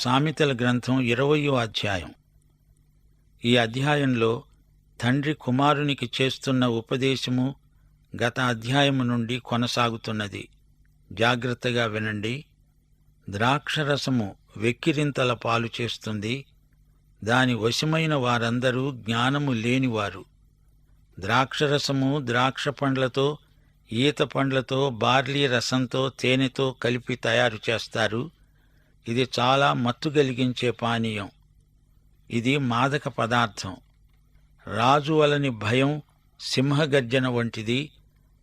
సామెతల గ్రంథం ఇరవయో అధ్యాయం. ఈ అధ్యాయంలో తండ్రి కుమారునికి చేస్తున్న ఉపదేశము గత అధ్యాయము నుండి కొనసాగుతున్నది. జాగ్రత్తగా వినండి. ద్రాక్షరసము వెక్కిరింతల పాలు చేస్తుంది. దాని వశమైన వారందరూ జ్ఞానము లేనివారు. ద్రాక్షరసము ద్రాక్ష పండ్లతో ఈత పండ్లతో బార్లీ రసంతో తేనెతో కలిపి తయారు చేస్తారు. ఇది చాలా మత్తు కలిగించే పానీయం. ఇది మాదక పదార్థం. రాజు వలని భయం సింహగర్జన వంటిది.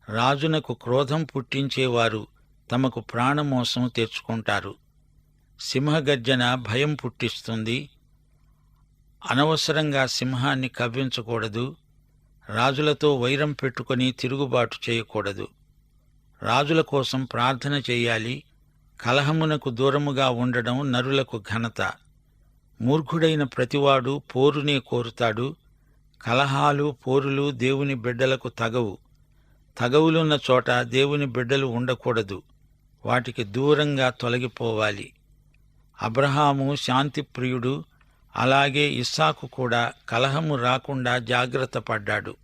రాజునకు క్రోధం పుట్టించేవారు తమకు ప్రాణమోసం తెచ్చుకుంటారు. సింహగర్జన భయం పుట్టిస్తుంది. అనవసరంగా సింహాన్ని కవ్వించకూడదు. రాజులతో వైరం పెట్టుకొని తిరుగుబాటు చేయకూడదు. రాజుల కోసం ప్రార్థన చేయాలి. కలహమునకు దూరముగా ఉండడం నరులకు ఘనత. మూర్ఖుడైన ప్రతివాడు పోరునే కోరుతాడు. కలహాలు పోరులు దేవుని బిడ్డలకు తగవు. తగవులున్న చోట దేవుని బిడ్డలు ఉండకూడదు. వాటికి దూరంగా తొలగిపోవాలి. అబ్రహాము శాంతిప్రియుడు. అలాగే ఇస్సాకు కూడా కలహము రాకుండా జాగ్రత్త పడ్డాడు.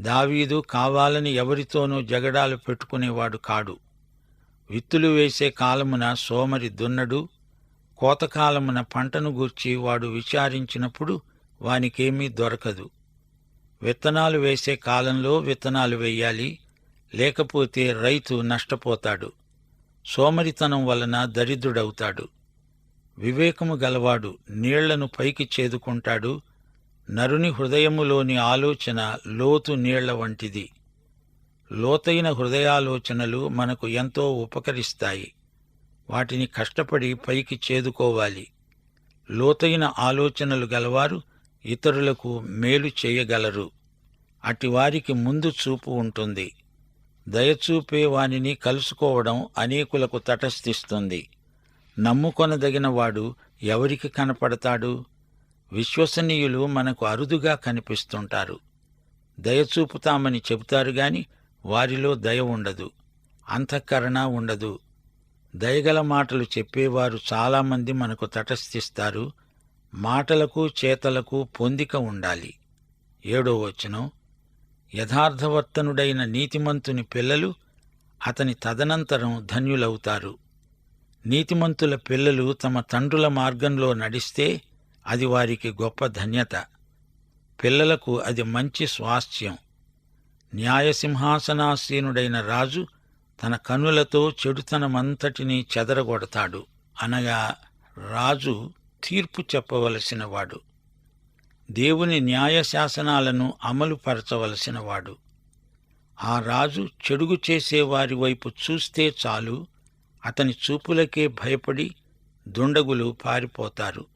దావీదు కావాలని ఎవరితోనూ జగడాలు పెట్టుకునేవాడు కాడు. విత్తులు వేసే కాలమున సోమరి దున్నడు కోతకాలమున పంటను గూర్చి వాడు విచారించినప్పుడు వానికేమీ దొరకదు. విత్తనాలు వేసే కాలంలో విత్తనాలు వెయ్యాలి లేకపోతే రైతు నష్టపోతాడు. సోమరితనం వలన దరిద్రుడవుతాడు. వివేకము గలవాడు నీళ్ళను పైకి చేదుకుంటాడు. నరుని హృదయములోని ఆలోచన లోతు నీళ్ళ వంటిది. లోతైన హృదయాలోచనలు మనకు ఎంతో ఉపకరిస్తాయి. వాటిని కష్టపడి పైకి చేదుకోవాలి. లోతైన ఆలోచనలు గలవారు ఇతరులకు మేలు చేయగలరు. అటివారికి ముందు చూపు ఉంటుంది. దయచూపే వానిని కలుసుకోవడం అనేకులకు తటస్థిస్తుంది. నమ్ముకొనదగినవాడు ఎవరికి కనపడతాడు? విశ్వసనీయులు మనకు అరుదుగా కనిపిస్తుంటారు. దయచూపుతామని చెబుతారు గాని వారిలో దయ ఉండదు అంతఃకరణ ఉండదు. దయగల మాటలు చెప్పేవారు చాలామంది మనకు తటస్థిస్తారు మాటలకు చేతలకు పొందిక ఉండాలి. ఏడో వచనం యథార్థవర్తనుడైన నీతిమంతుని పిల్లలు అతని తదనంతరం ధన్యులవుతారు. నీతిమంతుల పిల్లలు తమ తండ్రుల మార్గంలో నడిస్తే అది వారికి గొప్ప ధన్యత. పిల్లలకు అది మంచి స్వాస్థ్యం. న్యాయసింహాసనాసీనుడైన రాజు తన కనులతో చెడుతనమంతటినీ చెదరగొడతాడు. అనగా రాజు తీర్పు చెప్పవలసినవాడు. దేవుని న్యాయశాసనాలను అమలుపరచవలసినవాడు. ఆ రాజు చెడుగు చేసేవారి వైపు చూస్తే చాలు అతని చూపులకే భయపడి దుండగులు పారిపోతారు.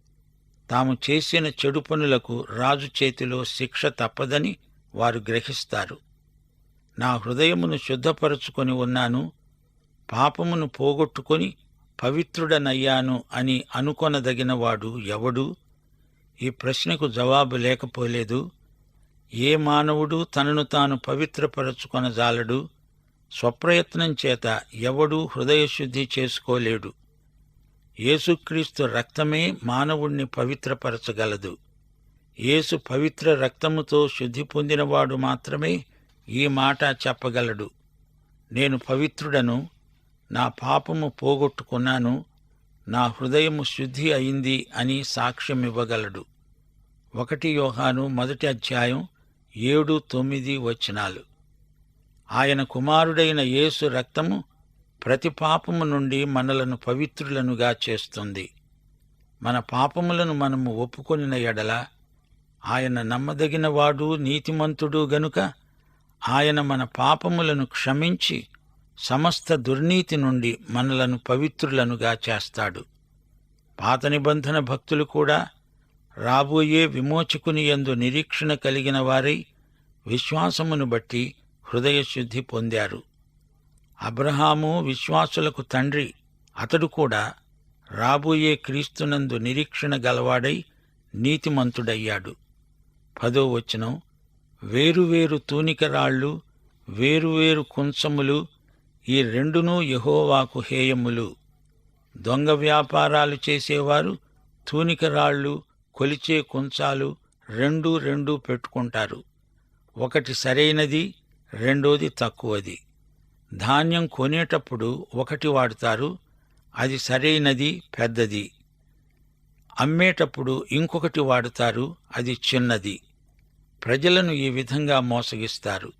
తాము చేసిన చెడు పనులకు రాజు చేతిలో శిక్ష తప్పదని వారు గ్రహిస్తారు. నా హృదయమును శుద్ధపరచుకొని ఉన్నాను పాపమును పోగొట్టుకొని పవిత్రుడనయ్యాను అని అనుకొనదగినవాడు ఎవడు? ఈ ప్రశ్నకు జవాబు లేకపోలేదు. ఏ మానవుడు తనను తాను పవిత్రపరచుకొనజాలడు? స్వప్రయత్నం చేత ఎవడూ హృదయశుద్ధి చేసుకోలేడు. యేసుక్రీస్తు రక్తమే మానవుణ్ణి పవిత్రపరచగలదు. యేసు పవిత్ర రక్తముతో శుద్ధి పొందినవాడు మాత్రమే ఈ మాట చెప్పగలడు. నేను పవిత్రుడను నా పాపము పోగొట్టుకున్నాను నా హృదయము శుద్ధి అయింది అని సాక్ష్యమివ్వగలడు. ఒకటి యోహాను మొదటి అధ్యాయం ఏడు తొమ్మిది వచనాలు. ఆయన కుమారుడైన యేసు రక్తము ప్రతి పాపము నుండి మనలను పవిత్రులనుగా చేస్తుంది. మన పాపములను మనము ఒప్పుకొనిన ఎడల ఆయన నమ్మదగినవాడు నీతిమంతుడు గనుక ఆయన మన పాపములను క్షమించి సమస్త దుర్నీతి నుండి మనలను పవిత్రులనుగా చేస్తాడు. పాత నిబంధన భక్తులు కూడా రాబోయే విమోచకుని యందు నిరీక్షణ కలిగిన వారై విశ్వాసమును బట్టి హృదయశుద్ధి పొందారు. అబ్రహాము విశ్వాసులకు తండ్రి అతడు కూడా రాబోయే క్రీస్తునందు నిరీక్షణ గలవాడై నీతిమంతుడయ్యాడు. పదో వచనం వేరువేరు తూనికరాళ్ళు వేరువేరు కుంచములు ఈ రెండునూ యహోవాకు హేయములు. దొంగ వ్యాపారాలు చేసేవారు తూనికరాళ్ళు కొలిచే కుంచాలు రెండు రెండు పెట్టుకుంటారు. ఒకటి సరైనది రెండోది తక్కువది. ధాన్యం కొనేటప్పుడు ఒకటి వాడుతారు అది సరైనది పెద్దది. అమ్మేటప్పుడు ఇంకొకటి వాడుతారు అది చిన్నది. ప్రజలను ఈ విధంగా మోసగిస్తారు.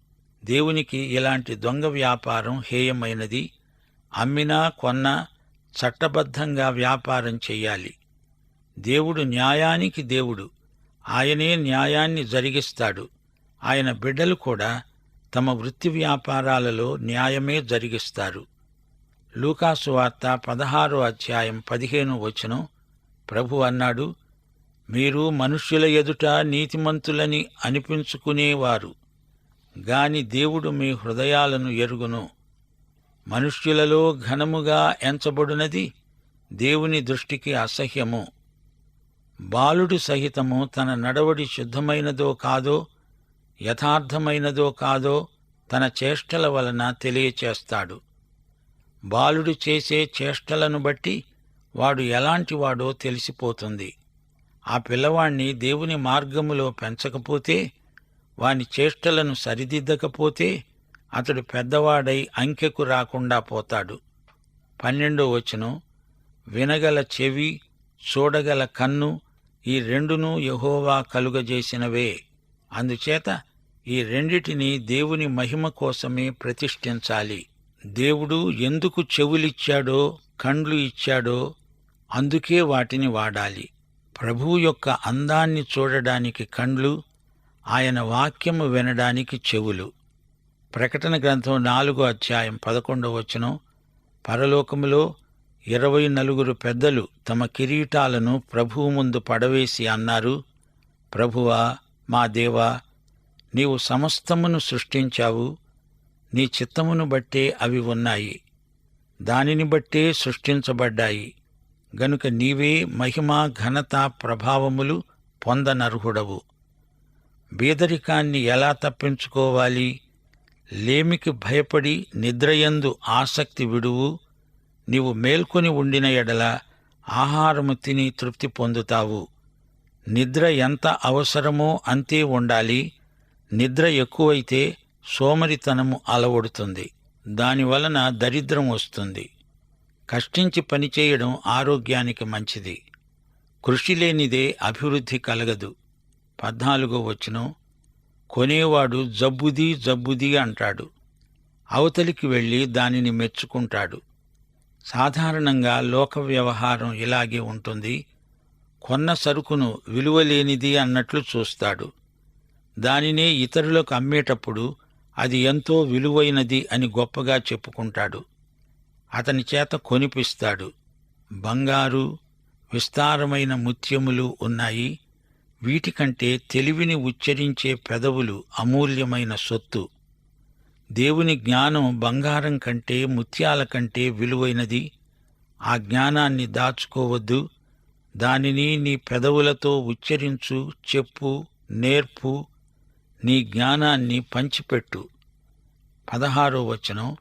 దేవునికి ఇలాంటి దొంగ వ్యాపారం హేయమైనది. అమ్మినా కొన్నా చట్టబద్ధంగా వ్యాపారం చెయ్యాలి. దేవుడు న్యాయానికి దేవుడు. ఆయనే న్యాయాన్ని జరిగిస్తాడు. ఆయన బిడ్డలు కూడా తమ వృత్తి వ్యాపారాలలో న్యాయమే జరిగిస్తారు. లూకాసు వార్త పదహారో అధ్యాయం పదిహేను వచనం ప్రభు అన్నాడు మీరు మనుష్యుల ఎదుట నీతిమంతులని అనిపించుకునేవారు. గాని దేవుడు మీ హృదయాలను ఎరుగును. మనుష్యులలో ఘనముగా ఎంచబడినది దేవుని దృష్టికి అసహ్యము. బాలుడు సహితము తన నడవడి శుద్ధమైనదో కాదో యథార్థమైనదో కాదో తన చేష్టల వలన తెలియచేస్తాడు. బాలుడు చేసే చేష్టలను బట్టి వాడు ఎలాంటివాడో తెలిసిపోతుంది. ఆ పిల్లవాణ్ణి దేవుని మార్గములో పెంచకపోతే వాని చేష్టలను సరిదిద్దకపోతే అతడు పెద్దవాడై అంకెకు రాకుండా పోతాడు. పన్నెండో వచనం వినగల చెవి చూడగల కన్ను ఈ రెండును యహోవా కలుగజేసినవే. అందుచేత ఈ రెండిటిని దేవుని మహిమ కోసమే ప్రతిష్ఠించాలి. దేవుడు ఎందుకు చెవులిచ్చాడో కండ్లు ఇచ్చాడో అందుకే వాటిని వాడాలి. ప్రభువు యొక్క అందాన్ని చూడడానికి కండ్లు ఆయన వాక్యము వినడానికి చెవులు. ప్రకటన గ్రంథం నాలుగో అధ్యాయం పదకొండవ వచనం. పరలోకములో ఇరవై నలుగురు పెద్దలు తమ కిరీటాలను ప్రభువు ముందు పడవేసి అన్నారు ప్రభువా మా దేవా నీవు సమస్తమును సృష్టించావు నీ చిత్తమును బట్టే అవి ఉన్నాయి. దానిని బట్టే సృష్టించబడ్డాయి. గనుక నీవే మహిమ ఘనత ప్రభావములు పొందనర్హుడవు. బీదరికాన్ని ఎలా తప్పించుకోవాలి? లేమికి భయపడి నిద్రయందు ఆసక్తి విడువు. నీవు మేల్కొని ఉండిన ఎడల ఆహారము తిని తృప్తి పొందుతావు. నిద్ర ఎంత అవసరమో అంతే ఉండాలి. నిద్ర ఎక్కువైతే సోమరితనము అలవడుతుంది. దానివలన దరిద్రం వస్తుంది. కష్టించి పనిచేయడం ఆరోగ్యానికి మంచిది. కృషి లేనిదే అభివృద్ధి కలగదు. పద్నాలుగో వచనం కొనేవాడు జబ్బుది జబ్బుది అంటాడు. అవతలికి వెళ్ళి దానిని మెచ్చుకుంటాడు. సాధారణంగా లోక వ్యవహారం ఇలాగే ఉంటుంది. కొన్న సరుకును విలువలేనిది అన్నట్లు చూస్తాడు. దానినే ఇతరులకు అమ్మేటప్పుడు అది ఎంతో విలువైనది అని గొప్పగా చెప్పుకుంటాడు. అతని చేత కొనిపిస్తాడు. బంగారు విస్తారమైన ముత్యములు ఉన్నాయి. వీటికంటే తెలివిని ఉచ్చరించే పెదవులు అమూల్యమైన సొత్తు. దేవుని జ్ఞానం బంగారం కంటే ముత్యాల కంటే విలువైనది. ఆ జ్ఞానాన్ని దాచుకోవద్దు. దానిని నీ పెదవులతో ఉచ్చరించు చెప్పు నేర్పు. నీ జ్ఞానాన్ని పంచిపెట్టు. పదహారో వచనం.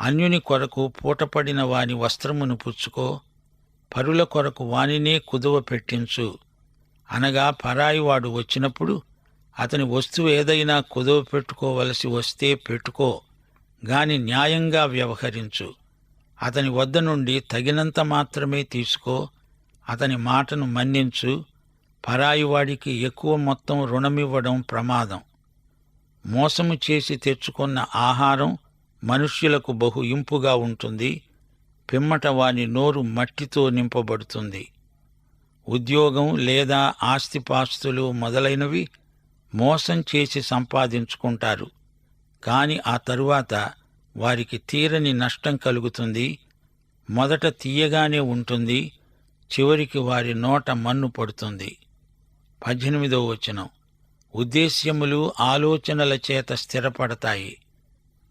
అన్యుని కొరకు పూటపడిన వాని వస్త్రమును పుచ్చుకో పరుల కొరకు వానినే కుదువ పెట్టించు. అనగా పరాయివాడు వచ్చినప్పుడు అతని వస్తువు ఏదైనా కుదువ పెట్టుకోవలసి వస్తే పెట్టుకో గాని న్యాయంగా వ్యవహరించు. అతని వద్ద నుండి తగినంత మాత్రమే తీసుకో అతని మాటను మన్నించు. పరాయివాడికి ఎక్కువ మొత్తం రుణమివ్వడం ప్రమాదం. మోసము చేసి తెచ్చుకున్న ఆహారం మనుష్యులకు బహు ఇంపుగా ఉంటుంది. పిమ్మట వాని నోరు మట్టితో నింపబడుతుంది. ఉద్యోగం లేదా ఆస్తిపాస్తులు మొదలైనవి మోసం చేసి సంపాదించుకుంటారు. కాని ఆ తరువాత వారికి తీరని నష్టం కలుగుతుంది. మొదట తీయగానే ఉంటుంది. చివరికి వారి నోట మన్ను పడుతుంది. పద్దెనిమిదో వచనం. ఉద్దేశ్యములు ఆలోచనల చేత స్థిరపడతాయి.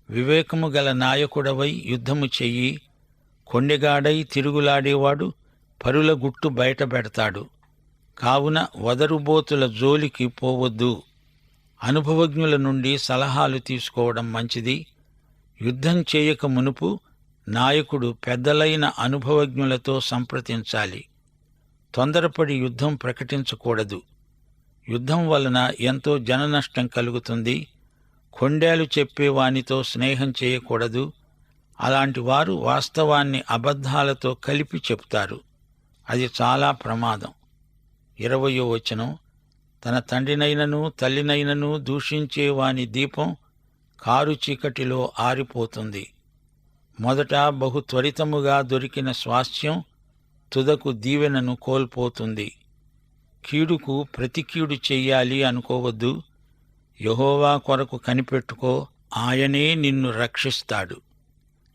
వివేకము గల నాయకుడవై యుద్ధము చెయ్యి కొండెగాడై తిరుగులాడేవాడు పరుల గుట్టు బయటపెడతాడు కావున వదరుబోతుల జోలికి పోవద్దు. అనుభవజ్ఞుల నుండి సలహాలు తీసుకోవడం మంచిది. యుద్ధం చేయక మునుపు నాయకుడు పెద్దలైన అనుభవజ్ఞులతో సంప్రదించాలి. తొందరపడి యుద్ధం ప్రకటించకూడదు. యుద్ధం వలన ఎంతో జననష్టం కలుగుతుంది. కొండేలు చెప్పేవానితో స్నేహం చేయకూడదు. అలాంటి వారు వాస్తవాన్ని అబద్ధాలతో కలిపి చెప్తారు. అది చాలా ప్రమాదం. ఇరవయో వచనం. తన తండ్రినైనను తల్లినైనను దూషించేవాని దీపం కారు చీకటిలో ఆరిపోతుంది. మొదట బహు త్వరితముగా దొరికిన స్వాస్థ్యం తుదకు దీవెనను కోల్పోతుంది. కీడుకు ప్రతి కీడు చెయ్యాలి అనుకోవద్దు. యహోవా కొరకు కనిపెట్టుకో ఆయనే నిన్ను రక్షిస్తాడు.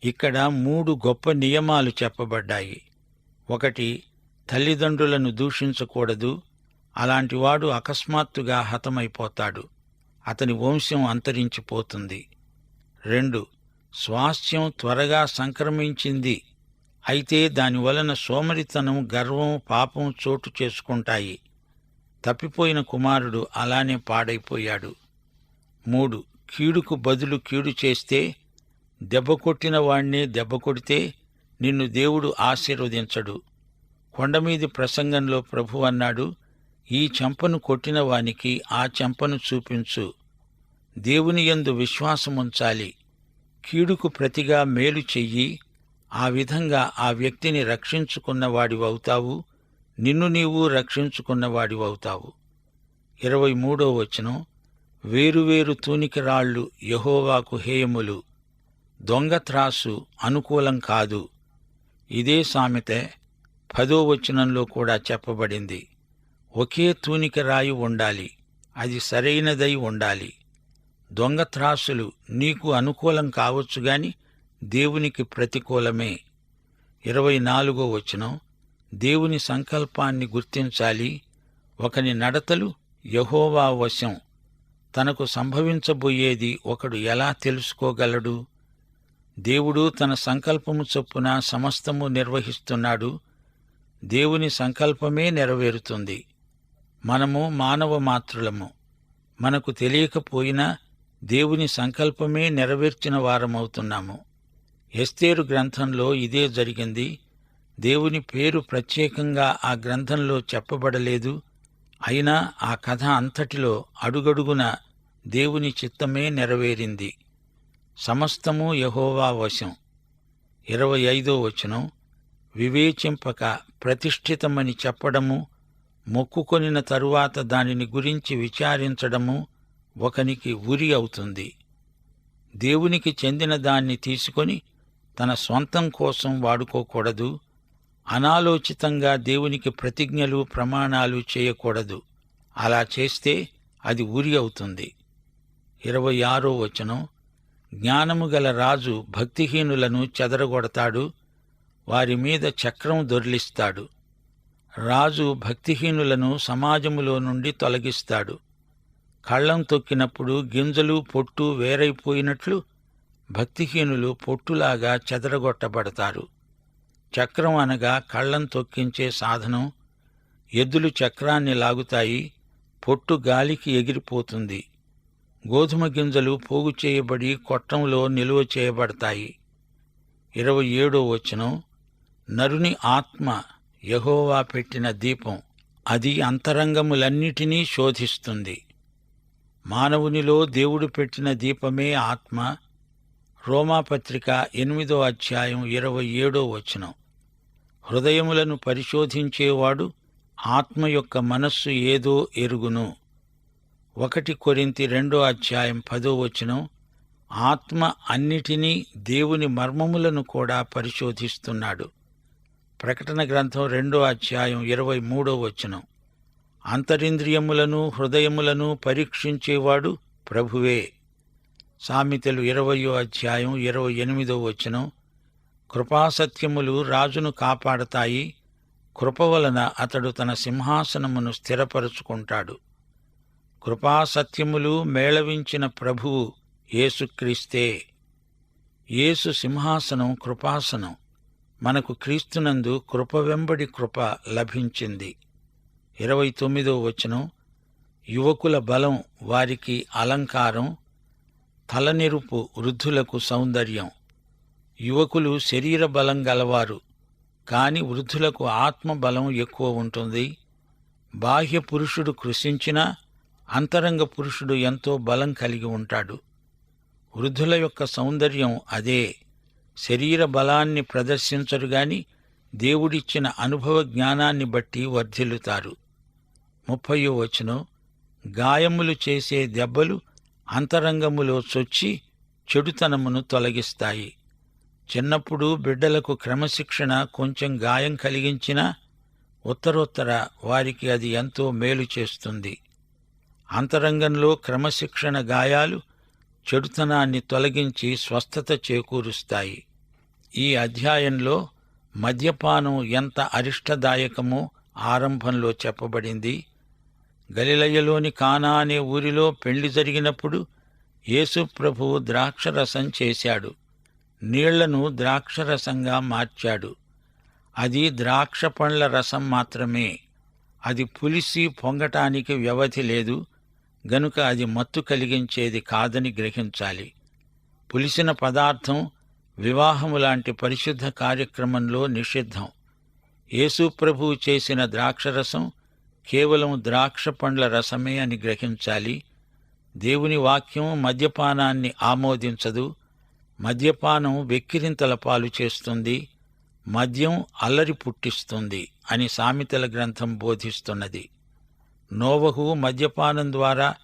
ఇక్కడ మూడు గొప్ప నియమాలు చెప్పబడ్డాయి. ఒకటి తల్లిదండ్రులను దూషించకూడదు. అలాంటివాడు అకస్మాత్తుగా హతమైపోతాడు. అతని వంశం అంతరించిపోతుంది. రెండు స్వాస్థ్యం త్వరగా సంక్రమించింది. అయితే దానివలన సోమరితనం గర్వం పాపం చోటు చేసుకుంటాయి. తప్పిపోయిన కుమారుడు అలానే పాడైపోయాడు. మూడు. కీడుకు బదులు కీడు చేస్తే దెబ్బ కొట్టిన వాణ్ణే దెబ్బ కొడితే నిన్ను దేవుడు ఆశీర్వదించడు. కొండమీది ప్రసంగంలో ప్రభు అన్నాడు ఈ చెంపను కొట్టిన వానికి ఆ చెంపను చూపించు. దేవుని యందు విశ్వాసముంచాలి. కీడుకు ప్రతిగా మేలు చెయ్యి. ఆ విధంగా ఆ వ్యక్తిని రక్షించుకున్నవాడివవుతావు నిన్ను నీవు రక్షించుకున్నవాడివవుతావు ఇరవై మూడో వచనం. వేరువేరు తూనికి రాళ్ళు యహోవాకు హేయములు. దొంగ త్రాసు అనుకూలం కాదు. ఇదే సామెత పదో వచనంలో కూడా చెప్పబడింది. ఒకే తూనికరాయి ఉండాలి. అది సరైనదై ఉండాలి. దొంగ త్రాసులు నీకు అనుకూలం కావచ్చు గాని దేవునికి ప్రతికూలమే. ఇరవై నాలుగో వచనం దేవుని సంకల్పాన్ని గుర్తించాలి. ఒకని నడతలు యహోవా వశం. తనకు సంభవించబోయేది ఒకడు ఎలా తెలుసుకోగలడు? దేవుడు తన సంకల్పము చొప్పున సమస్తము నిర్వహిస్తున్నాడు. దేవుని సంకల్పమే నెరవేరుతుంది. మనము మానవ మాత్రులము. మనకు తెలియకపోయినా దేవుని సంకల్పమే నెరవేర్చిన వారమవుతున్నాము. ఎస్తేరు గ్రంథంలో ఇదే జరిగింది. దేవుని పేరు ప్రత్యేకంగా ఆ గ్రంథంలో చెప్పబడలేదు. అయినా ఆ కథ అంతటిలో అడుగడుగున దేవుని చిత్తమే నెరవేరింది. సమస్తము యహోవా వశం. ఇరవై ఐదో వచనం. వివేచింపక ప్రతిష్ఠితమని చెప్పడము మొక్కుకొనిన తరువాత దానిని గురించి విచారించడము ఒకనికి ఉరి అవుతుంది. దేవునికి చెందిన దాన్ని తీసుకొని తన స్వంతం కోసం వాడుకోకూడదు. అనాలోచితంగా దేవునికి ప్రతిజ్ఞలు ప్రమాణాలు చేయకూడదు. అలా చేస్తే అది ఉరి అవుతుంది. ఇరవై ఆరో వచనం. జ్ఞానము గల రాజు భక్తిహీనులను చెదరగొడతాడు వారి మీద చక్రం దొర్లిస్తాడు. రాజు భక్తిహీనులను సమాజములో నుండి తొలగిస్తాడు. కళ్ళం తొక్కినప్పుడు గింజలు పొట్టు వేరైపోయినట్లు భక్తిహీనులు పొట్టులాగా చెదరగొట్టబడతారు. చక్రం అనగా కళ్ళం తొక్కించే సాధనం. ఎద్దులు చక్రాన్ని లాగుతాయి పొట్టు గాలికి ఎగిరిపోతుంది. గోధుమ గింజలు పోగు చేయబడి కొట్టంలో నిలువ చేయబడతాయి. ఇరవై ఏడో వచనం నరుని ఆత్మ యహోవా పెట్టిన దీపం అది అంతరంగములన్నిటినీ శోధిస్తుంది. మానవునిలో దేవుడు పెట్టిన దీపమే ఆత్మ. రోమాపత్రిక ఎనిమిదో అధ్యాయం ఇరవై ఏడో వచనం హృదయములను పరిశోధించేవాడు ఆత్మ యొక్క మనస్సు ఏదో ఎరుగును. ఒకటి కొరింతి రెండో అధ్యాయం పదో వచనం ఆత్మ అన్నిటినీ దేవుని మర్మములను కూడా పరిశోధిస్తున్నాడు. ప్రకటన గ్రంథం రెండో అధ్యాయం ఇరవై మూడో వచనం అంతరింద్రియములను హృదయములను పరీక్షించేవాడు ప్రభువే. సామెతలు ఇరవయో అధ్యాయం ఇరవై ఎనిమిదో వచనం కృపాసత్యములు రాజును కాపాడతాయి కృప వలన అతడు తన సింహాసనమును స్థిరపరుచుకుంటాడు. కృపాసత్యములు మేళవించిన ప్రభువు యేసుక్రీస్తే. యేసు సింహాసనం కృపాసనం. మనకు క్రీస్తునందు కృప వెంబడి కృప లభించింది. ఇరవై తొమ్మిదో వచనం. యువకుల బలం వారికి అలంకారం తలనెరుపు వృద్ధులకు సౌందర్యం. యువకులు శరీర బలం గలవారు కాని వృద్ధులకు ఆత్మ బలం ఎక్కువ ఉంటుంది. బాహ్య పురుషుడు కృషించినా అంతరంగ పురుషుడు ఎంతో బలం కలిగి ఉంటాడు. వృద్ధుల యొక్క సౌందర్యం అదే. శరీర బలాన్ని ప్రదర్శించరు గాని దేవుడిచ్చిన అనుభవ జ్ఞానాన్ని బట్టి వర్ధిల్లుతారు. ముప్పయో వచనం. గాయములు చేసే దెబ్బలు అంతరంగములో చొచ్చి చెడుతనమును తొలగిస్తాయి. చిన్నప్పుడు బిడ్డలకు క్రమశిక్షణ కొంచెం గాయం కలిగించినా ఉత్తరోత్తర వారికి అది ఎంతో మేలు చేస్తుంది. అంతరంగంలో క్రమశిక్షణ గాయాలు చెడుతనాన్ని తొలగించి స్వస్థత చేకూరుస్తాయి. ఈ అధ్యాయంలో మద్యపానం ఎంత అరిష్టదాయకమో ఆరంభంలో చెప్పబడింది. గలిలయలోని కానా అనే ఊరిలో పెళ్ళి జరిగినప్పుడు యేసుప్రభువు ద్రాక్షరసం చేశాడు. నీళ్ళను ద్రాక్షరసంగా మార్చాడు. అది ద్రాక్ష పండ్ల రసం మాత్రమే. అది పులిసి పొంగటానికి వ్యవధి లేదు. గనుక అది మత్తు కలిగించేది కాదని గ్రహించాలి. పులిసిన పదార్థం వివాహము లాంటి పరిశుద్ధ కార్యక్రమంలో నిషిద్ధం. యేసుప్రభు చేసిన ద్రాక్షరసం కేవలం ద్రాక్ష పండ్ల రసమే అని గ్రహించాలి. దేవుని వాక్యం మద్యపానాన్ని ఆమోదించదు. మద్యపానం వెక్కిరింతల పాలు చేస్తుంది. మద్యం అల్లరి పుట్టిస్తుంది అని సామెతల గ్రంథం బోధిస్తున్నది. నోవహు మద్యపానం ద్వారా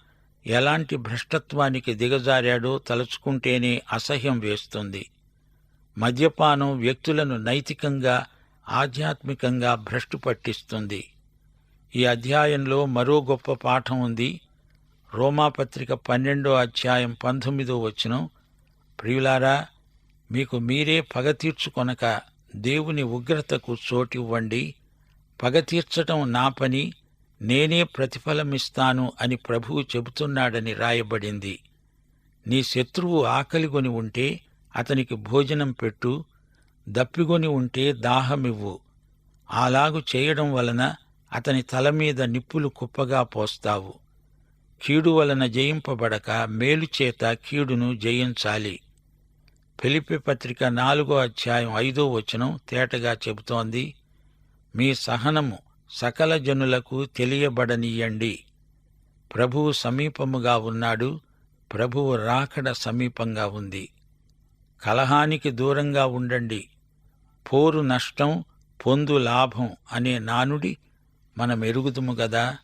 ఎలాంటి భ్రష్టత్వానికి దిగజారాడో తలుచుకుంటేనే అసహ్యం వేస్తుంది. మద్యపానం వ్యక్తులను నైతికంగా ఆధ్యాత్మికంగా భ్రష్టు పట్టిస్తుంది. ఈ అధ్యాయంలో మరో గొప్ప పాఠం ఉంది. రోమాపత్రిక పన్నెండో అధ్యాయం పంతొమ్మిదో వచనం. ప్రియులారా మీకు మీరే పగ తీర్చుకొనక దేవుని ఉగ్రతకు చోటివ్వండి. పగ తీర్చటం నా పని నేనే ప్రతిఫలమిస్తాను అని ప్రభువు చెబుతున్నాడని రాయబడింది. నీ శత్రువు ఆకలిగొని ఉంటే అతనికి భోజనం పెట్టు దప్పిగొని ఉంటే దాహమివ్వు. అలాగు చేయడం వలన అతని తల మీద నిప్పులు కుప్పగా పోస్తావు. కీడు వలన జయింపబడక మేలు చేత కీడును జయించాలి. ఫిలిపి పత్రిక నాలుగో అధ్యాయం ఐదో వచనం తేటగా చెబుతోంది మీ సహనము సకల జనులకు తెలియబడనీయండి. ప్రభువు సమీపముగా ఉన్నాడు ప్రభువు రాకడ సమీపంగా ఉంది. కలహానికి దూరంగా ఉండండి. పోరు నష్టం పొందు లాభం అనే నానుడి మనం ఎరుగుదుము గదా.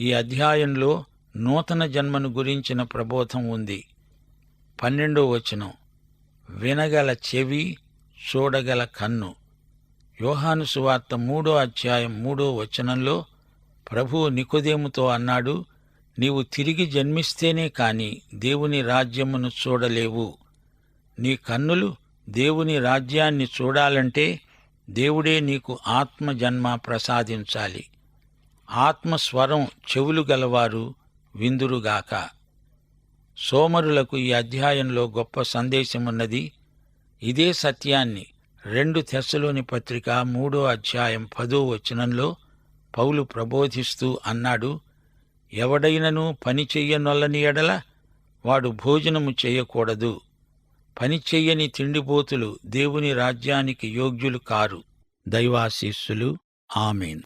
ఈ అధ్యాయంలో నూతన జన్మను గురించిన ప్రబోధం ఉంది. పన్నెండో వచనం. వినగల చెవి చూడగల కన్ను. యోహాను సువార్త మూడో అధ్యాయం మూడో వచనంలో ప్రభువు నికోదేముతో అన్నాడు నీవు తిరిగి జన్మిస్తేనే కాని దేవుని రాజ్యమును చూడలేవు. నీ కన్నులు దేవుని రాజ్యాన్ని చూడాలంటే దేవుడే నీకు ఆత్మ జన్మ ప్రసాదించాలి. ఆత్మస్వరం చెవులు గలవారు విందురుగాక సోమరులకు ఈ అధ్యాయంలో గొప్ప సందేశమున్నది ఇదే సత్యాన్ని రెండు తెస్సలోని పత్రిక మూడో అధ్యాయం పదో వచనంలో పౌలు ప్రబోధిస్తూ అన్నాడు ఎవడైనను పని చెయ్యనొల్లని ఎడల వాడు భోజనము చేయకూడదు. పని చెయ్యని తిండిపోతులు దేవుని రాజ్యానికి యోగ్యులు కారు. దైవాశీస్సులు. ఆమెన్.